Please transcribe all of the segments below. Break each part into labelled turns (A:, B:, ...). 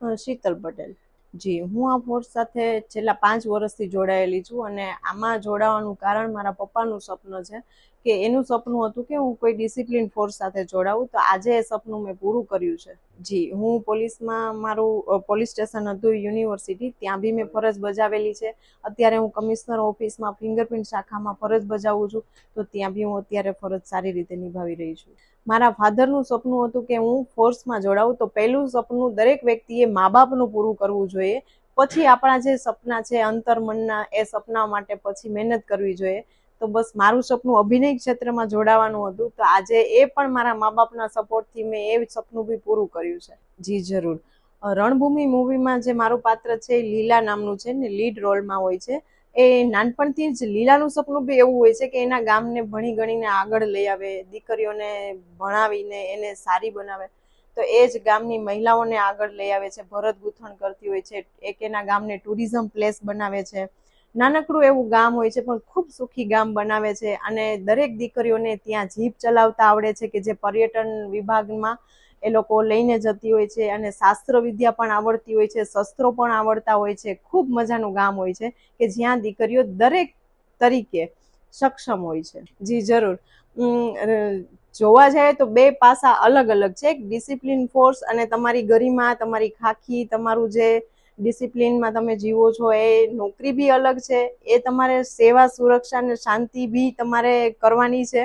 A: શીતલ પટેલ. જી, હું આ ફોર્સ સાથે છેલ્લા પાંચ વર્ષથી જોડાયેલી છું અને આમાં જોડાવાનું કારણ મારા પપ્પાનું સપનું છે કે એનું સપનું હતું કે હું કોઈ ડિસિપ્લિન ફોર્સ સાથે જોડાવું. તો આજે એ સપનું મેં પૂરું કર્યું છે. જી, હું પોલીસમાં મારું પોલીસ સ્ટેશન હતું, યુનિવર્સિટી. ત્યાં બી મેં ફરજ બજાવેલી છે. અત્યારે હું કમિશનર ઓફિસમાં, ફિંગરપ્રિન્ટ શાખામાં ફરજ બજાવું છું. તો ત્યાં બી હું અત્યારે ફરજ સારી રીતે નિભાવી રહી છું. મારા ફાધરનું સપનું હતું કે હું ફોર્સમાં જોડાવું. તો પહેલું સપનું દરેક વ્યક્તિએ મા બાપનું પૂરું કરવું જોઈએ. પછી આપણા જે સપના છે, અંતરમનના એ સપના માટે પછી મહેનત કરવી જોઈએ. તો બસ મારું સપનું અભિનય ક્ષેત્રમાં જોડાવાનું હતું. તો આજે એ પણ મારા મા બાપના સપોર્ટથી મેં એ સપનું બી પૂરું કર્યું છે. જી જરૂર. રણભૂમિ મૂવીમાં જે મારું પાત્ર છે એ લીલા નામનું છે ને લીડ રોલમાં હોય છે. એ નાનપણથી જ લીલાનું સપનું બી એવું હોય છે કે એના ગામને ભણી ગણીને આગળ લઈ આવે, દીકરીઓને ભણાવીને એને સારી બનાવે. તો એ જ ગામની મહિલાઓને આગળ લઈ આવે છે, ભરત ગૂંથણ કરતી હોય છે, એક એના ગામને ટુરિઝમ પ્લેસ બનાવે છે. નાનકડું એવું ગામ હોય છે, પણ ખૂબ સુખી ગામ બનાવે છે અને દરેક દીકરીઓને ત્યાં જીપ ચલાવતા આવડે છે કે જે પર્યટન વિભાગમાં એ લોકો લઈને જતી હોય છે અને શાસ્ત્ર વિદ્યા પણ આવડતી હોય છે, શસ્ત્રો પણ આવડતા હોય છે. ખૂબ મજાનું ગામ હોય છે કે જ્યાં દીકરીઓ દરેક તરીકે સક્ષમ હોય છે. જી, જરૂર. જોવા જાય તો બે પાસા અલગ અલગ છે. એક ડિસિપ્લિન ફોર્સ અને તમારી ગરિમા, તમારી ખાખી, તમારું જે ડિસિપ્લિનમાં તમે જીવો છો, એ નોકરી બી અલગ છે, એ તમારે સેવા, સુરક્ષા અને શાંતિ બી તમારે કરવાની છે.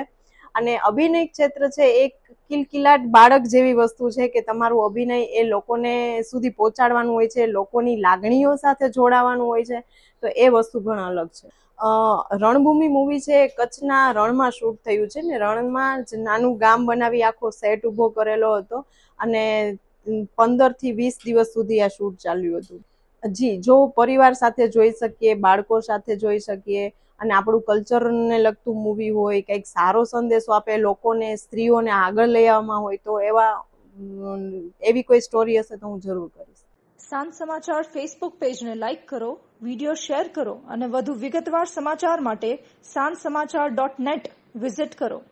A: અને અભિનય ક્ષેત્ર છે એક કિલકિલાટ બાળક જેવી વસ્તુ છે કે તમારું અભિનય એ લોકોને સુધી પહોંચાડવાનું હોય છે, લોકોની લાગણીઓ સાથે જોડાવાનું હોય છે, તો એ વસ્તુ ઘણા અલગ છે. રણભૂમિ મૂવી છે કચ્છના રણમાં શૂટ થયું છે ને, રણમાં જ નાનું ગામ બનાવી આખો સેટ ઊભો કરેલો હતો અને પંદરથી વીસ દિવસ સુધી આ શૂટ ચાલ્યું હતું. જી, જો પરિવાર સાથે જોઈ શકીએ, બાળકો સાથે જોઈ શકીએ, અને આપણું કલ્ચરને લગતું મૂવી હોય, કંઈક સારો સંદેશો આપે, લોકોને, સ્ત્રીઓને આગળ લઈ આવવામાં હોય, તો એવા એવી કોઈ સ્ટોરી હશે તો હું જરૂર કરીશ.
B: સાંજ સમાચાર ફેસબુક પેજને લાઇક કરો વિડિયો શેર કરો, અને વધુ વિગતવાર સમાચાર માટે સાંજ સમાચાર ડોટ નેટ વિઝિટ કરો.